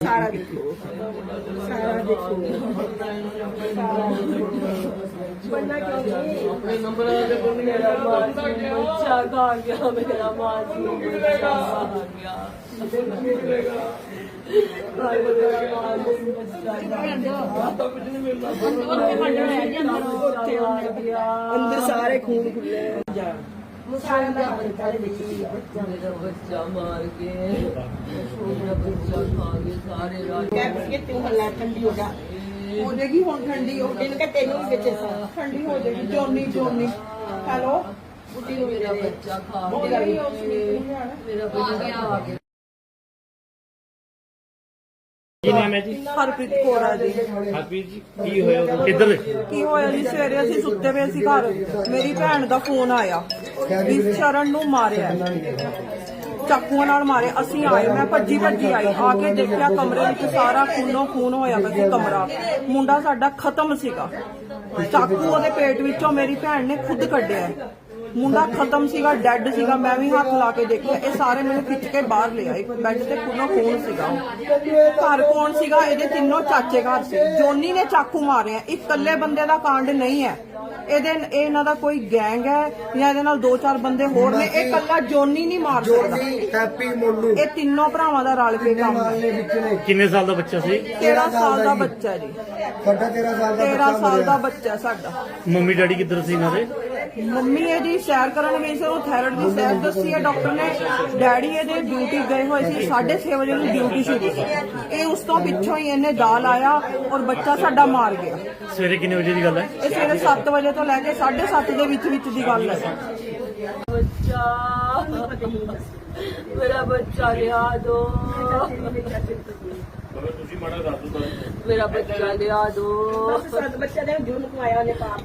ਸਾਰਾ ਦੇਖੋ। ਸਾਰਾ ਦੇਖੋ। ਬੰਨਾ ਕਿਉਂ ਨਹੀਂ? ਆਪਣੇ ਨੰਬਰ ਆ ਕੇ ਬੰਦ ਮੇਰਾ ਮਾਂ ਜੀ ਬੱਚਾ ਖਾ ਗਿਆ ਮੇਰਾ ਮਾਂ ਜੀ ਬੱਚਾ ਖਾ ਗਿਆ ਹਾਏ ਮੇਰਾ ਮਾਂ ਜੀ ਬੱਚਾ ਖਾ ਗਿਆ ਅੰਦਰ ਸਾਰੇ ਖੂਨ ਖੁੱਲੇ। ਮੁਸਾਇਮ ਦਾ ਬੱਚਾ ਦੇ ਵਿੱਚ ਹੀ ਬੱਚਾ ਮੇਰਾ ਬੱਚਾ ਮਾਰ ਕੇ ਮੇਰਾ ਬੱਚਾ ਖਾ ਕੇ ਸਾਰੇ ਰਾਤ ਕਹਿ ਕਿ ਤੂੰ ਹੱਲਾ ਠੰਡੀ ਹੋ ਜਾ। ਹੋ ਜਾਏਗੀ ਹੁਣ ਠੰਡੀ ਹੋ ਇਹਨੂੰ ਕਿ ਤੈਨੂੰ ਵੀ ਵਿੱਚ ਠੰਡੀ ਹੋ ਜਾਏਗੀ ਜੋਨੀ ਜੋਨੀ। ਹੈਲੋ ਬੁੱਢੀ ਨੂੰ ਮੇਰਾ ਮੇਰੇ ਬੱਚਾ ਖਾ ਹੋ ਕੇ ਗਈ ਉਸ ਨੂੰ ਮੇਰਾ ਬੱਚਾ ਖਾ ਕੇ। ਕੀ ਨਾਮ ਹੈ ਜੀ? ਹਰਪ੍ਰੀਤ ਕੌਰ ਆ ਜੀ। ਹਰਪ੍ਰੀਤ ਜੀ ਕੀ ਹੋਇਆ ਉਦੋਂ? ਕਿੱਧਰ? ਕੀ ਹੋਇਆ ਜੀ? ਸਵੇਰੇ ਅਸੀਂ ਸੁੱਤੇ ਪਏ ਸੀ ਘਰ। ਮੇਰੀ ਭੈਣ ਦਾ ਫੋਨ ਆਇਆ। ਵੀ ਸ਼ਰਨ ਨੂੰ ਮਾਰਿਆ। ਚਾਕੂਆਂ ਨਾਲ ਮਾਰੇ। ਅਸੀਂ ਆਏ ਮੈਂ ਭੱਜੀ ਭੱਜੀ ਆਈ। ਆ ਕੇ ਦੇਖਿਆ ਕਮਰੇ ਵਿੱਚ ਸਾਰਾ ਖੂਨੋ ਖੂਨ ਹੋਇਆ ਪਿਆ ਸੀ ਕਮਰਾ। ਮੁੰਡਾ ਸਾਡਾ ਖਤਮ ਸੀਗਾ। ਚਾਕੂ ਉਹਦੇ ਪੇਟ ਵਿੱਚੋਂ ਮੇਰੀ ਭੈਣ ਨੇ ਖੁਦ ਕੱਢਿਆ। ਮੁੰਡਾ ਖਤਮ ਸੀਗਾ ਡੈੱਡ ਸੀਗਾ ਮੈਂ ਵੀ ਹੱਥ ਲਾ ਕੇ ਦੇਖਿਆ। ਇਹ ਸਾਰੇ ਮੈਨੂੰ ਖਿੱਚ ਕੇ ਬਾਹਰ ਲਿਆਏ ਬੈੱਡ ਤੇ ਖੂਨੋ ਖੂਨ ਸੀਗਾ ਘਰ ਕੌਣ ਸੀਗਾ? ਇਹਦੇ ਤਿੰਨੋਂ ਚਾਚੇ ਘਰ ਸੀ। ਜੋਨੀ ਨੇ ਚਾਕੂ ਮਾਰਿਆ। ਇੱਕ ਇਕੱਲੇ ਬੰਦੇ ਦਾ ਕਾਂਡ ਨਹੀਂ ਹੈ। ਇਹਦੇ ਇਹ ਇਹਨਾਂ ਦਾ ਕੋਈ ਗੈਂਗ ਹੈ ਜਾਂ ਇਹਦੇ ਨਾਲ ਦੋ ਚਾਰ ਬੰਦੇ ਹੋਰ ਨੇ? ਇਹ ਇਕੱਲਾ ਜੋਨੀ ਨਹੀਂ ਮਾਰ ਸਕਦਾ। ਹੈਪੀ ਮੋਲੂ। ਇਹ ਤਿੰਨੋਂ ਭਰਾਵਾਂ ਦਾ ਰਲ ਕੇ ਕੰਮ ਹੈ। ਕਿੰਨੇ ਸਾਲ ਦਾ ਬੱਚਾ ਸੀ? 13 ਸਾਲ ਦਾ ਬੱਚਾ ਜੀ। ਸਾਡਾ 13 ਸਾਲ ਦਾ 13 ਸਾਲ ਦਾ ਬੱਚਾ ਸਾਡਾ। ਮੰਮੀ ਡੈਡੀ ਕਿੱਧਰ ਸੀ ਇਹਨਾਂ ਦੇ? ਮੰਮੀ ਇਹਦੀ ਸੈਰ ਕਰਨ ਗਈ ਸੀ ਉਹ ਥਾਇਰਾਇਡ ਦੀ ਸੈਰ ਦੱਸੀ ਹੈ ਡਾਕਟਰ ਨੇ। ਡੈਡੀ ਇਹਦੇ ਡਿਊਟੀ ਗਏ ਹੋਏ ਸੀ 6:30 ਵਜੇ ਨੂੰ ਡਿਊਟੀ ਸ਼ੁਰੂ ਸੀ। ਇਹ ਉਸ ਤੋਂ ਪਿੱਛੋਂ ਹੀ ਇਹਨੇ ਦਾਲ ਆਇਆ ਔਰ ਬੱਚਾ ਸਾਡਾ ਮਾਰ ਗਿਆ। ਸਵੇਰੇ ਕਿੰਨੇ ਵਜੇ ਦੀ ਗੱਲ ਹੈ? ਇਹ ਸਵੇਰੇ 7 ਵਜੇ ਤੋਂ ਲੈ ਕੇ 7:30 ਦੇ ਵਿੱਚ ਵਿੱਚ ਦੀ ਗੱਲ ਹੈ। ਬੱਚਾ। ਮੇਰਾ ਬੱਚਾ ਲਿਆ ਦੋ। ਤੁਸੀਂ ਮਾੜਾ ਦੱਸ ਦੋ ਮੇਰਾ ਬੱਚਾ ਲਿਆ ਦੋ। ਬੱਚਾ ਦੇ ਜੂਨ ਨੇ ਪਾਪ।